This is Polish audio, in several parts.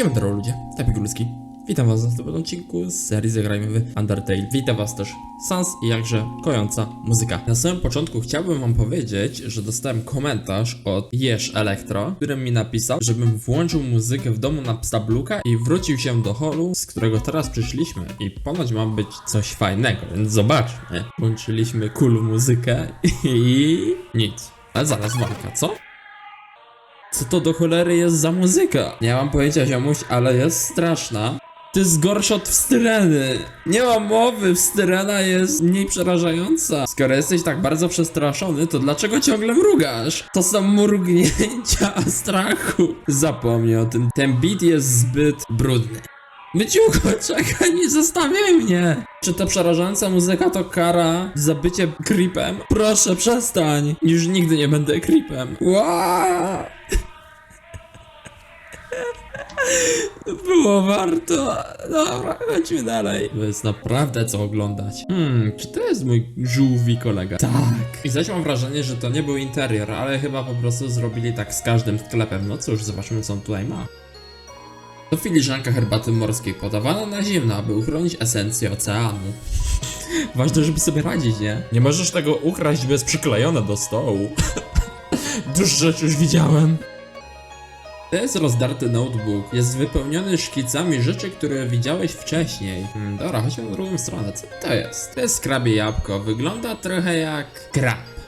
Siema drodzy ludzie, Tapik Ludzki. Witam was w następnym odcinku z serii Zagrajmy w Undertale. Witam was też Sans i jakże kojąca muzyka. Na samym początku chciałbym wam powiedzieć, że dostałem komentarz od Jesz Elektro, w którym mi napisał, żebym włączył muzykę w domu na psa Bluka i wrócił się do holu, z którego teraz przyszliśmy. I ponoć ma być coś fajnego, więc zobaczmy. Włączyliśmy cool muzykę i nic. Ale zaraz walka, co? Co to do cholery jest za muzyka? Nie mam pojęcia ziomuś, ale jest straszna. To jest gorsza od wstyreny. Nie ma mowy, wstyrena jest mniej przerażająca. Skoro jesteś tak bardzo przestraszony, to dlaczego ciągle mrugasz? To są mrugnięcia strachu. Zapomnij o tym. Ten beat jest zbyt brudny. Myciucho, czekaj, nie zostawiaj mnie! Czy ta przerażająca muzyka to kara za bycie creepem? Proszę, przestań! Już nigdy nie będę creepem. Wow! Było warto. Dobra, chodźmy dalej. To jest naprawdę co oglądać. Hmm, czy to jest mój żółwi kolega? Tak. I zaś mam wrażenie, że to nie był interior, ale chyba po prostu zrobili tak z każdym sklepem. No cóż, zobaczymy co on tutaj ma. To filiżanka herbaty morskiej podawana na zimno, aby uchronić esencję oceanu. Ważne, żeby sobie radzić, nie? Nie możesz tego ukraść bez przyklejone do stołu. Dużo rzeczy już widziałem. To jest rozdarty notebook. Jest wypełniony szkicami rzeczy, które widziałeś wcześniej. Hmm, dobra, chodźmy na drugą stronę. Co to jest? To jest krabie jabłko. Wygląda trochę jak krab.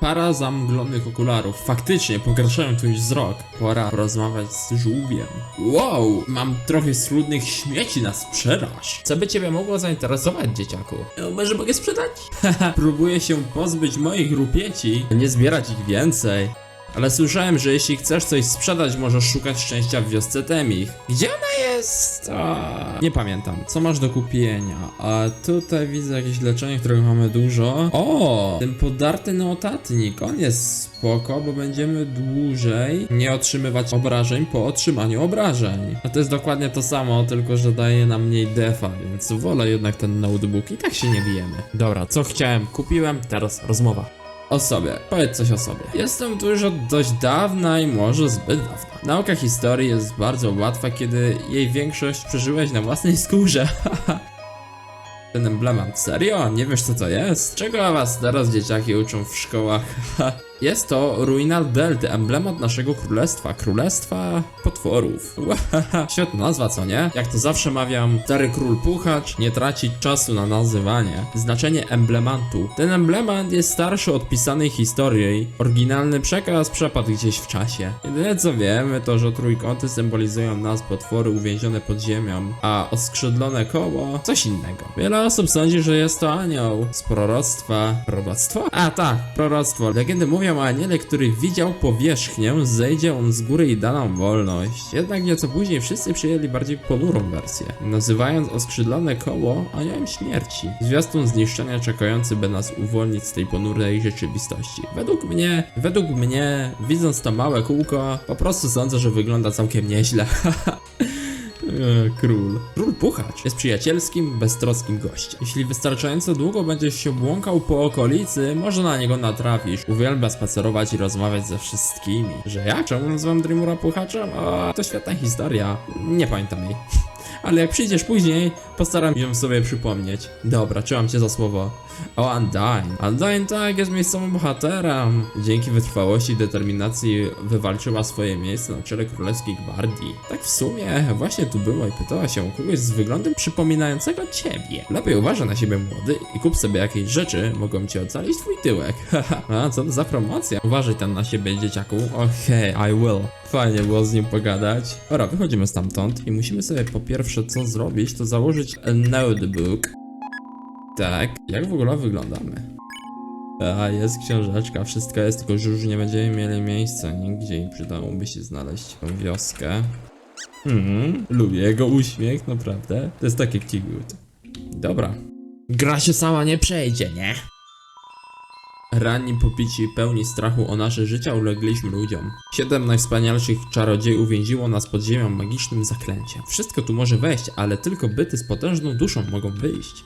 Para zamglonych okularów. Faktycznie pogarszają twój wzrok. Pora rozmawiać z żółwiem. Wow, mam trochę schludnych śmieci na sprzedaż. Co by ciebie mogło zainteresować, dzieciaku? No, może mogę sprzedać? Haha, próbuję się pozbyć moich rupieci, nie zbierać ich więcej. Ale słyszałem, że jeśli chcesz coś sprzedać, możesz szukać szczęścia w wiosce Temich. Gdzie ona jest? A, nie pamiętam. Co masz do kupienia? A tutaj widzę jakieś leczenie, którego mamy dużo. O! Ten podarty notatnik. On jest spoko, bo będziemy dłużej nie otrzymywać obrażeń po otrzymaniu obrażeń. A to jest dokładnie to samo, tylko że daje nam mniej defa, więc wolę jednak ten notebook i tak się nie bijemy. Dobra, co chciałem, kupiłem, teraz rozmowa. O sobie. Powiedz coś o sobie. Jestem tu już od dość dawna i może zbyt dawna. Nauka historii jest bardzo łatwa, kiedy jej większość przeżyłeś na własnej skórze. Ten emblemat, serio? Nie wiesz co to jest? Czego was teraz dzieciaki uczą w szkołach? jest to ruina Delty, emblemat naszego królestwa, królestwa potworów. Świetna nazwa, co nie? Jak to zawsze mawiam, stary król puchacz nie traci czasu na nazywanie. Znaczenie emblematu. Ten emblemat jest starszy od pisanej historii. Oryginalny przekaz przepadł gdzieś w czasie. Jedyne co wiemy to, że trójkąty symbolizują nas potwory uwięzione pod ziemią, a oskrzydlone koło coś innego. Wiele osób sądzi, że jest to anioł z proroctwa. Proroctwo? A tak, proroctwo. Legendy mówią o aniele, który widział powierzchnię, zejdzie on z góry i da nam wolność. Jednak nieco później wszyscy przyjęli bardziej ponurą wersję, nazywając oskrzydlone koło aniołem śmierci. Zwiastun zniszczenia czekający, by nas uwolnić z tej ponurej rzeczywistości. Według mnie, według mnie, widząc to małe kółko, po prostu sądzę, że wygląda całkiem nieźle. E, Król. Król Puchacz jest przyjacielskim, beztroskim gościem. Jeśli wystarczająco długo będziesz się błąkał po okolicy, może na niego natrafisz. Uwielbia spacerować i rozmawiać ze wszystkimi. Że jak? Czemu nazywam Dreamura Puchaczem? O, to świetna historia. Nie pamiętam jej. Ale jak przyjdziesz później, postaram się sobie przypomnieć. Dobra, trzymam cię za słowo. O, Undyne. Undyne tak, jest miejscowym bohaterem. Dzięki wytrwałości i determinacji wywalczyła swoje miejsce na czele królewskiej gwardii. Tak w sumie, właśnie tu była i pytała się o kogoś z wyglądem przypominającego ciebie. Lepiej uważaj na siebie młody i kup sobie jakieś rzeczy, mogą ci ocalić twój tyłek. Haha, a co to za promocja? Uważaj tam na siebie, dzieciaku. Okej, I will. Fajnie było z nim pogadać. Dobra, wychodzimy stamtąd i musimy sobie po pierwsze co zrobić, to założyć notebook. Tak, jak w ogóle wyglądamy? A, jest książeczka, wszystko jest, tylko że już nie będziemy mieli miejsca nigdzie i przydałoby się znaleźć tą wioskę. Hmm, lubię jego uśmiech, naprawdę. To jest takie cute. Dobra. Gra się sama nie przejdzie, nie? Ranni popici pełni strachu o nasze życia ulegliśmy ludziom. Siedem najwspanialszych czarodziejów uwięziło nas pod ziemią magicznym zaklęciem. Wszystko tu może wejść, ale tylko byty z potężną duszą mogą wyjść.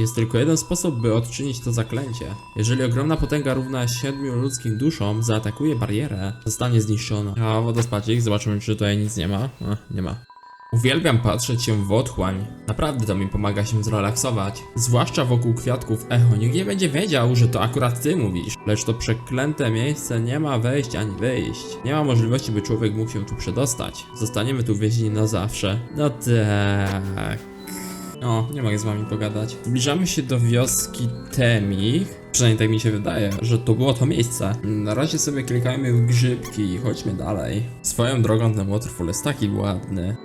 Jest tylko jeden sposób, by odczynić to zaklęcie. Jeżeli ogromna potęga równa siedmiu ludzkim duszom zaatakuje barierę, zostanie zniszczona. A wodospadzik, zobaczymy czy tutaj nic nie ma. Ech, nie ma. Uwielbiam patrzeć się w otchłań. Naprawdę to mi pomaga się zrelaksować. Zwłaszcza wokół kwiatków echo. Nikt nie będzie wiedział, że to akurat ty mówisz. Lecz to przeklęte miejsce nie ma wejść ani wyjść. Nie ma możliwości, by człowiek mógł się tu przedostać. Zostaniemy tu więzieni na zawsze. No tak. O, nie mogę z wami pogadać. Zbliżamy się do wioski Temich. Przynajmniej tak mi się wydaje, że to było to miejsce. Na razie sobie klikajmy w grzybki i chodźmy dalej. Swoją drogą ten waterfall jest taki ładny.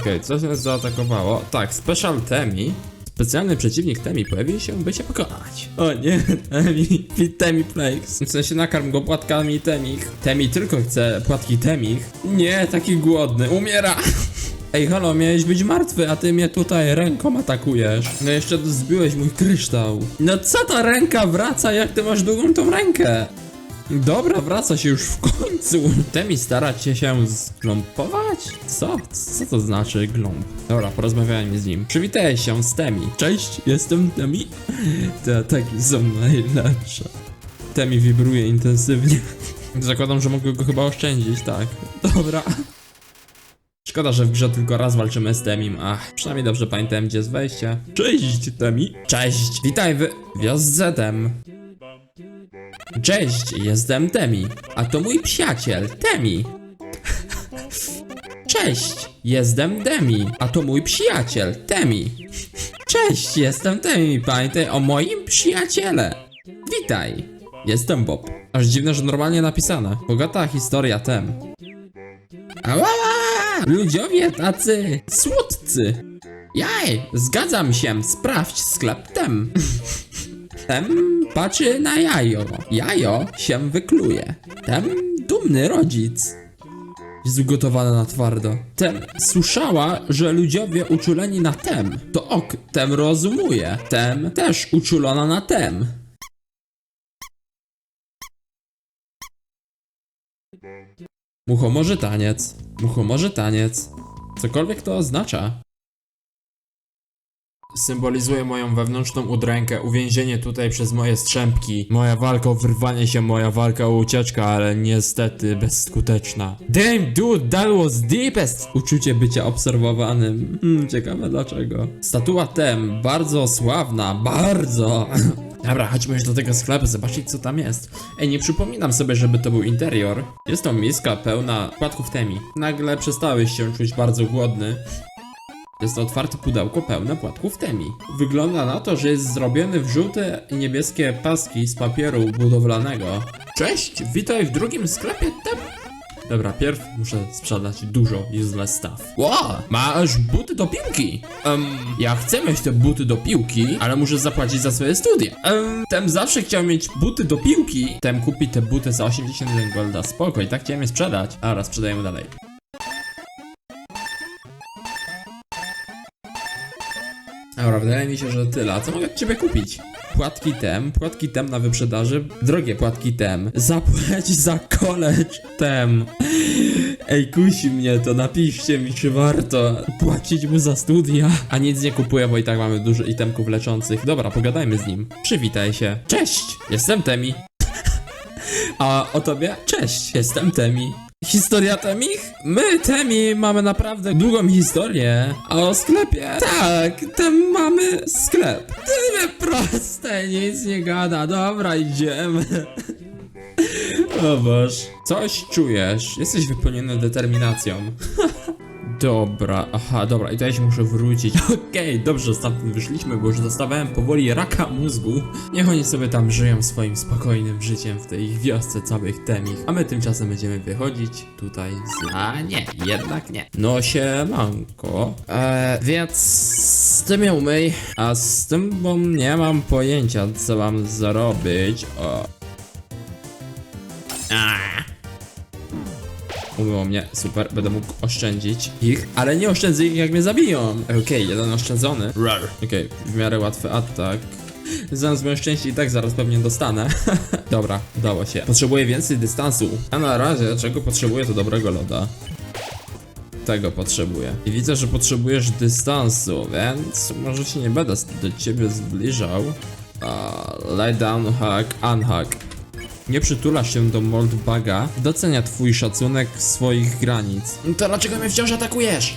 Okej, co nas zaatakowało? Tak, Special Temi. Specjalny przeciwnik Temi pojawił się, by się pokonać. O nie, Temi, Temi Flakes. W sensie nakarm go płatkami Temich. Temi tylko chce płatki Temich. Nie, taki głodny, umiera. Ej, halo, miałeś być martwy, a ty mnie tutaj ręką atakujesz. No jeszcze zbiłeś mój kryształ. No co ta ręka wraca, jak ty masz długą tą rękę? Dobra, wraca się już w końcu. Temi stara cię się zgląpować? Co? Co to znaczy gląb? Dobra, porozmawiałem z nim. Przywitaj się z Temi. Cześć, jestem Temi. Te ataki są najlepsze. Temi wibruje intensywnie. Zakładam, że mogę go chyba oszczędzić, tak. Dobra. Szkoda, że w grze tylko raz walczymy z Temim. Ach, przynajmniej dobrze pamiętałem, gdzie jest wejście. Cześć, Temi. Cześć, witaj w Wiozzetem. Cześć, jestem Temi, a to mój przyjaciel, Temi. Cześć, jestem Demi, a to mój przyjaciel, Temi. Cześć, jestem Temi, pamiętaj o moim przyjaciele. Witaj, jestem Bob. Aż dziwne, że normalnie napisane. Bogata historia Tem. Ała! Ludziowie tacy słodcy. Jaj, zgadzam się, sprawdź sklep Tem. Tem patrzy na jajo. Jajo się wykluje. Tem dumny rodzic. Jest ugotowana na twardo. Tem słyszała, że ludziowie uczuleni na tem. To ok, tem rozumuje. Tem też uczulona na tem. Muchomorzy taniec. Muchomorzy taniec. Cokolwiek to oznacza. Symbolizuje moją wewnętrzną udrękę, uwięzienie tutaj przez moje strzępki. Moja walka o wyrwanie się, moja walka o ucieczkę, ale niestety bezskuteczna. Damn dude, that was deepest! Uczucie bycia obserwowanym. Hmm, ciekawe dlaczego. Statua Tem, bardzo sławna, bardzo. Dobra, chodźmy już do tego sklepu, zobaczyć co tam jest. Ej, nie przypominam sobie, żeby to był interior. Jest to miska pełna płatków Temi. Nagle przestałeś się czuć bardzo głodny. Jest to otwarte pudełko pełne płatków Temi. Wygląda na to, że jest zrobiony w żółte i niebieskie paski z papieru budowlanego. Cześć, witaj w drugim sklepie Tem. Dobra, pierw muszę sprzedać dużo useless stuff. Ło, masz buty do piłki. Um, ja chcę mieć te buty do piłki, ale muszę zapłacić za swoje studia. Um, Tem zawsze chciał mieć buty do piłki. Tem kupi te buty za 81 golda. Spoko, i tak chciałem je sprzedać. A, raz sprzedajemy dalej. Dobra, wydaje mi się, że tyle. A co mogę od ciebie kupić? Płatki tem, płatki tem na wyprzedaży, drogie płatki tem. Zapłać za college tem. Ej, kusi mnie to, napiszcie mi, czy warto płacić mu za studia. A nic nie kupuję, bo i tak mamy dużo itemków leczących. Dobra, pogadajmy z nim. Przywitaj się. Cześć, jestem Temi. A o tobie? Cześć, jestem Temi. Historia Temich? My, Temi, mamy naprawdę długą historię. A o sklepie? Tak, tam mamy sklep. Tyle proste, nic nie gada. Dobra, idziemy. O Boż. Coś czujesz. Jesteś wypełniony determinacją. Dobra, aha, dobra, i tutaj się muszę wrócić. Okej, dobrze, stamtąd wyszliśmy, bo już dostawałem powoli raka mózgu. Niech oni sobie tam żyją swoim spokojnym życiem w tej wiosce całych temich. A my tymczasem będziemy wychodzić tutaj z... A nie, jednak nie. No się manko. Eee, więc z tym ją umyj, a z tym, bo nie mam pojęcia, co mam zrobić. O. Aaaa. Umyło mnie, super, będę mógł oszczędzić ich, ale nie oszczędzę ich jak mnie zabiją. Okej, jeden oszczędzony. Rar. Okej, w miarę łatwy atak. Znam moje szczęście i tak zaraz pewnie dostanę. Dobra, udało się. Potrzebuję więcej dystansu. A na razie, czego potrzebuję, to dobrego loda. tego potrzebuję. I widzę, że potrzebujesz dystansu, więc może się nie będę do ciebie zbliżał. Uh, lay down, hug, unhug. Nie przytula się do Moldbaga, docenia twój szacunek swoich granic. To dlaczego mnie wciąż atakujesz?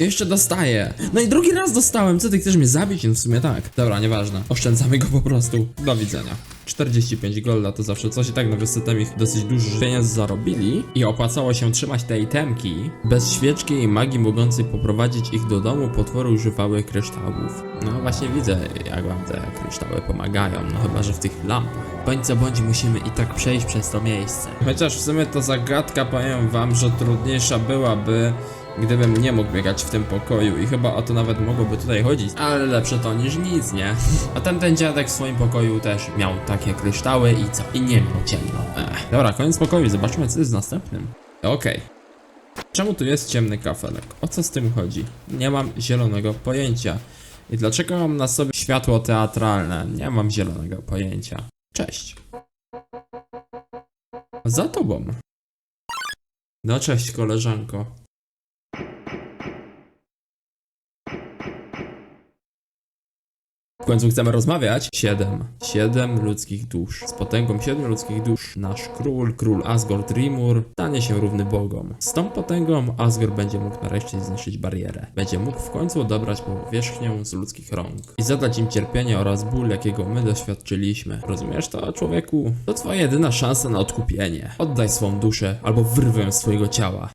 Jeszcze dostaję. No i drugi raz dostałem. Co ty chcesz mnie zabić? No w sumie tak. Dobra, nieważne. Oszczędzamy go po prostu. Do widzenia. 45 golda to zawsze coś i tak na wysytem ich dosyć dużo pieniędzy zarobili i opłacało się trzymać te itemki. Bez świeczki i magii mogącej poprowadzić ich do domu potwory używały kryształów. No właśnie widzę jak wam te kryształy pomagają, no chyba że w tych lampach. Bądź co bądź musimy i tak przejść przez to miejsce. Chociaż w sumie to zagadka powiem wam, że trudniejsza byłaby Gdybym nie mógł biegać w tym pokoju i chyba o to nawet mogłoby tutaj chodzić, ale lepsze to niż nic, nie? A tamten dziadek w swoim pokoju też miał takie kryształy i co? I nie miał ciemno. Ech. Dobra, koniec pokoju, zobaczmy co jest z następnym. Okej. Czemu tu jest ciemny kafelek? O co z tym chodzi? Nie mam zielonego pojęcia. I dlaczego mam na sobie światło teatralne? Nie mam zielonego pojęcia. Cześć. Za tobą. No cześć koleżanko. W końcu chcemy rozmawiać. Siedem. Siedem ludzkich dusz. Z potęgą siedmiu ludzkich dusz. Nasz król, król Asgard Rimur, stanie się równy bogom. Z tą potęgą Asgard będzie mógł nareszcie zniszczyć barierę. Będzie mógł w końcu odebrać powierzchnię z ludzkich rąk. I zadać im cierpienie oraz ból, jakiego my doświadczyliśmy. Rozumiesz to, człowieku? To twoja jedyna szansa na odkupienie. Oddaj swą duszę, albo wyrwę twojego ciała.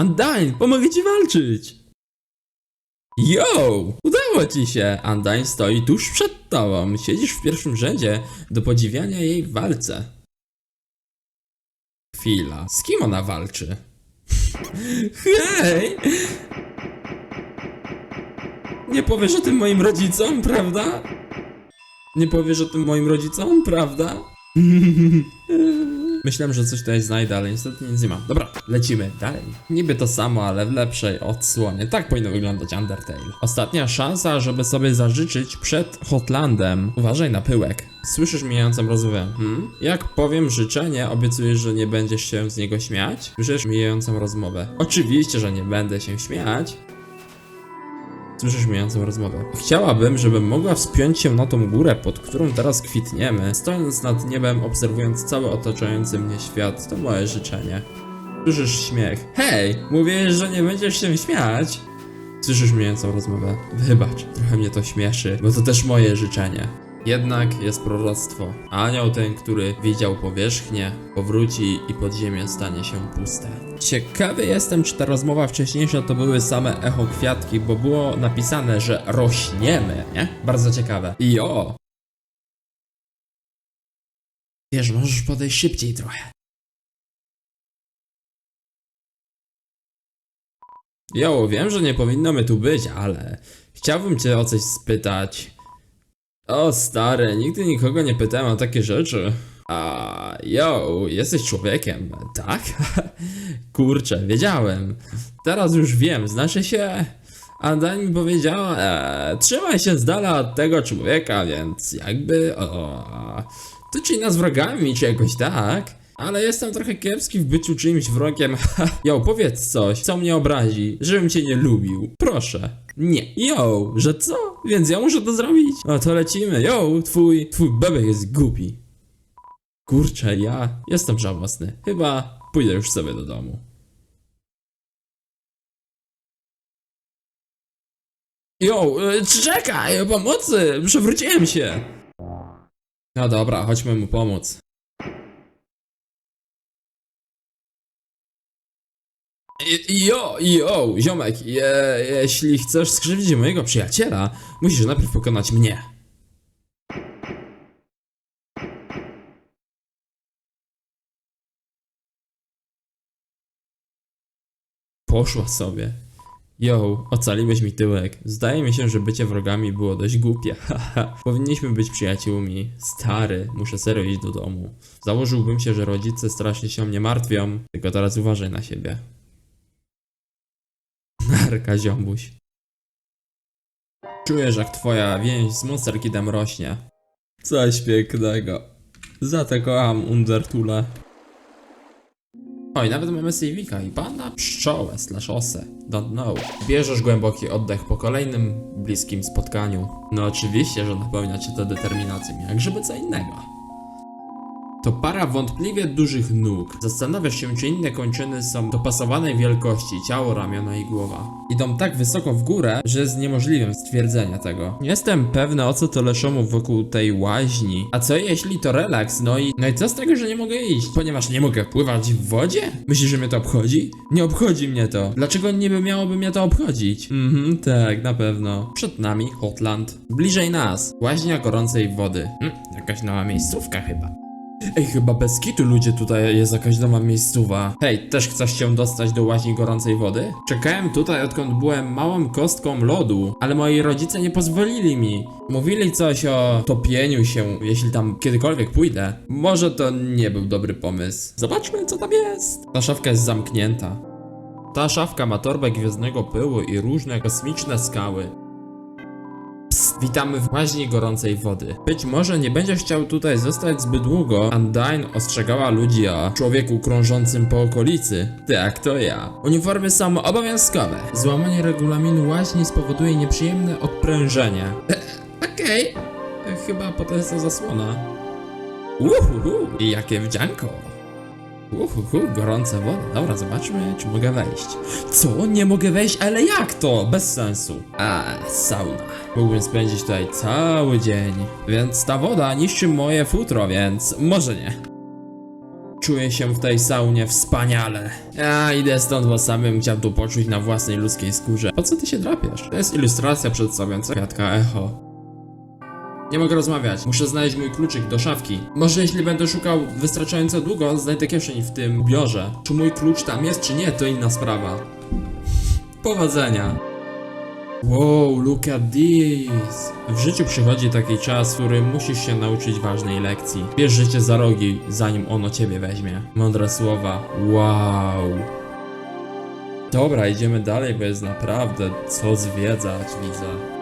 Undyne, pomogę ci walczyć! Yo! Udało ci się! Undyne stoi tuż przed tobą. Siedzisz w pierwszym rzędzie do podziwiania jej w walce. Chwila. Z kim ona walczy? Hej! Nie powiesz o tym moim rodzicom, prawda? Nie powiesz o tym moim rodzicom, prawda? Myślałem, że coś tutaj znajdę, ale niestety nic nie mam. Dobra, lecimy dalej. Niby to samo, ale w lepszej odsłonie. Tak powinno wyglądać Undertale. Ostatnia szansa, żeby sobie zażyczyć przed Hotlandem. Uważaj na pyłek. Słyszysz mijającą rozmowę, hmm? Jak powiem życzenie, obiecujesz, że nie będziesz się z niego śmiać? Słyszysz mijającą rozmowę. Oczywiście, że nie będę się śmiać. Słyszysz mijającą rozmowę. Chciałabym, żebym mogła wspiąć się na tą górę, pod którą teraz kwitniemy, stojąc nad niebem, obserwując cały otaczający mnie świat. To moje życzenie. Słyszysz śmiech. Hej! Mówiłeś, że nie będziesz się śmiać? Słyszysz mijającą rozmowę. Wybacz, trochę mnie to śmieszy, bo to też moje życzenie. Jednak jest proroctwo. Anioł ten, który widział powierzchnię, powróci i podziemie stanie się puste. Ciekawy jestem, czy ta rozmowa wcześniejsza to były same echo kwiatki, bo było napisane, że rośniemy, nie? Bardzo ciekawe. I o! Wiesz, możesz podejść szybciej trochę. Jo, wiem, że nie powinno my tu być, ale chciałbym cię o coś spytać. O stary, nigdy nikogo nie pytałem o takie rzeczy. A, yo, jesteś człowiekiem, tak? Kurczę, wiedziałem. Teraz już wiem, znaczy się... Andań mi powiedziała, e, trzymaj się z dala od tego człowieka, więc jakby, o... To czyli nas wrogami, czy jakoś tak? Ale jestem trochę kiepski w byciu czyimś wrogiem. Yo, powiedz coś, co mnie obrazi, żebym cię nie lubił. Proszę. Nie. Yo, że co? Więc ja muszę to zrobić? No to lecimy. Yo, twój, twój bebek jest głupi. Kurczę, ja jestem żałosny. Chyba pójdę już sobie do domu. Yo, e, czekaj, pomocy! Przewróciłem się! No dobra, chodźmy mu pomóc. Jo, jo, ziomek, je, jeśli chcesz skrzywdzić mojego przyjaciela, musisz najpierw pokonać mnie. Poszła sobie. Jo, ocaliłeś mi tyłek. Zdaje mi się, że bycie wrogami było dość głupie. Powinniśmy być przyjaciółmi. Stary, muszę serio iść do domu. Założyłbym się, że rodzice strasznie się o mnie martwią, tylko teraz uważaj na siebie. Narka ziomuś. Czujesz, jak twoja więź z Monster Kidem rośnie. Coś pięknego. Za to kocham Undertule. Oj, nawet mamy sejwika i pana pszczołę slash osę. Don't know. Bierzesz głęboki oddech po kolejnym bliskim spotkaniu. No oczywiście, że napełnia cię to determinacją, jak żeby co innego. To para wątpliwie dużych nóg. Zastanawiasz się, czy inne kończyny są dopasowanej wielkości ciało, ramiona i głowa. Idą tak wysoko w górę, że jest niemożliwym stwierdzenie tego. Nie jestem pewny, o co to leszomu wokół tej łaźni. A co jeśli to relaks? No i, no i co z tego, że nie mogę iść? Ponieważ nie mogę pływać w wodzie? Myślisz, że mnie to obchodzi? Nie obchodzi mnie to. Dlaczego niby miałoby mnie to obchodzić? Mhm, tak, na pewno. Przed nami Hotland. Bliżej nas. Łaźnia gorącej wody. Hm, jakaś nowa miejscówka chyba. Ej, chyba bez kitu ludzie tutaj jest jakaś nowa miejscowa. Hej, też chcesz się dostać do łaźni gorącej wody? Czekałem tutaj odkąd byłem małą kostką lodu, ale moi rodzice nie pozwolili mi. Mówili coś o topieniu się, jeśli tam kiedykolwiek pójdę. Może to nie był dobry pomysł. Zobaczmy, co tam jest. Ta szafka jest zamknięta. Ta szafka ma torbę gwiezdnego pyłu i różne kosmiczne skały. Witamy w łaźni gorącej wody. Być może nie będziesz chciał tutaj zostać zbyt długo. Undyne ostrzegała ludzi o człowieku krążącym po okolicy. Tak, to ja. Uniformy są obowiązkowe. Złamanie regulaminu łaźni spowoduje nieprzyjemne odprężenie. E, Okej. E, Chyba po to jest to zasłona. Uhuhu, jakie wdzianko. Uhuhu, gorące wody. Dobra, zobaczmy, czy mogę wejść. Co? Nie mogę wejść? Ale jak to? Bez sensu. A, sauna. Mógłbym spędzić tutaj cały dzień. Więc ta woda niszczy moje futro, więc może nie. Czuję się w tej saunie wspaniale. Ja idę stąd, bo sam bym chciał tu poczuć na własnej ludzkiej skórze. Po co ty się drapiesz? To jest ilustracja przedstawiająca kwiatka echo. Nie mogę rozmawiać. Muszę znaleźć mój kluczyk do szafki. Może jeśli będę szukał wystarczająco długo, znajdę kieszeń w tym biorze. Czy mój klucz tam jest, czy nie, to inna sprawa. Powodzenia. Wow, look at this. W życiu przychodzi taki czas, w którym musisz się nauczyć ważnej lekcji. Bierz życie za rogi, zanim ono ciebie weźmie. Mądre słowa. Wow. Dobra, idziemy dalej, bo jest naprawdę co zwiedzać, widzę.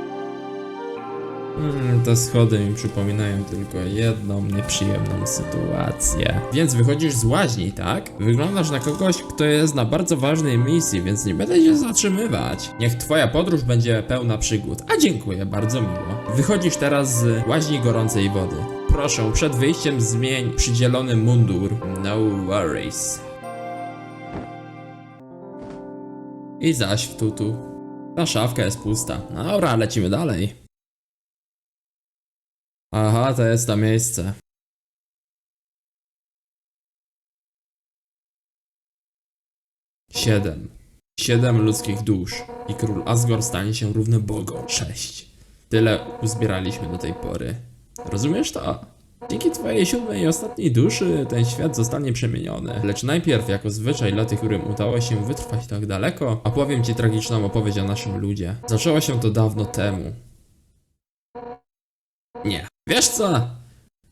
Hmm, te schody mi przypominają tylko jedną nieprzyjemną sytuację. Więc wychodzisz z łaźni, tak? Wyglądasz na kogoś, kto jest na bardzo ważnej misji, więc nie będę się zatrzymywać. Niech twoja podróż będzie pełna przygód. A dziękuję, bardzo miło. Wychodzisz teraz z łaźni gorącej wody. Proszę, przed wyjściem zmień przydzielony mundur. No worries. I zaś w tutu. Ta szafka jest pusta. Dobra, lecimy dalej. Aha, to jest to miejsce. Siedem. Siedem ludzkich dusz. I król Asgore stanie się równy bogom. Sześć. Tyle uzbieraliśmy do tej pory. Rozumiesz to? Dzięki twojej siódmej i ostatniej duszy ten świat zostanie przemieniony. Lecz najpierw, jako zwyczaj dla tych, którym udało się wytrwać tak daleko, opowiem ci tragiczną opowieść o naszym ludzie. Zaczęło się to dawno temu. Nie. Wiesz co?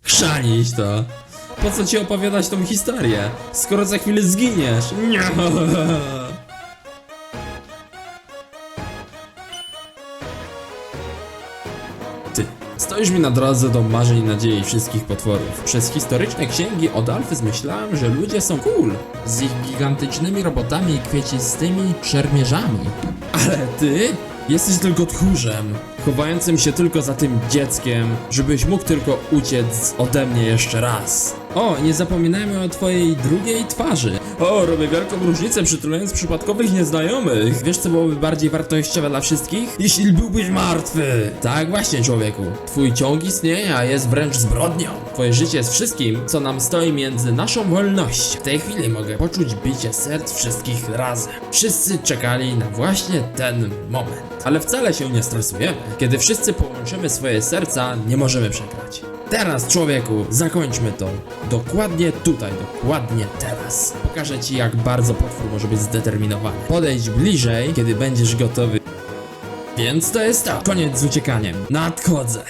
Chrzanić to. Po co ci opowiadać tą historię, skoro za chwilę zginiesz? Nie. Ty, stoisz mi na drodze do marzeń i nadziei wszystkich potworów. Przez historyczne księgi od Alfy zmyślałem, że ludzie są cool. Z ich gigantycznymi robotami i kwiecistymi szermierzami. Ale ty jesteś tylko tchórzem, chowającym się tylko za tym dzieckiem, żebyś mógł tylko uciec ode mnie jeszcze raz. O, nie zapominajmy o twojej drugiej twarzy. O, robię wielką różnicę przytulając przypadkowych nieznajomych. Wiesz co byłoby bardziej wartościowe dla wszystkich? Jeśli byłbyś martwy. Tak właśnie, człowieku. Twój ciąg istnienia jest wręcz zbrodnią. Twoje życie jest wszystkim, co nam stoi między naszą wolnością. W tej chwili mogę poczuć bicie serc wszystkich razem. Wszyscy czekali na właśnie ten moment. Ale wcale się nie stresujemy. Kiedy wszyscy połączymy swoje serca, nie możemy przegrać. Teraz, człowieku, zakończmy to. Dokładnie tutaj, dokładnie teraz. Pokażę ci, jak bardzo potwór może być zdeterminowany. Podejdź bliżej, kiedy będziesz gotowy. Więc to jest to. Koniec z uciekaniem. Nadchodzę.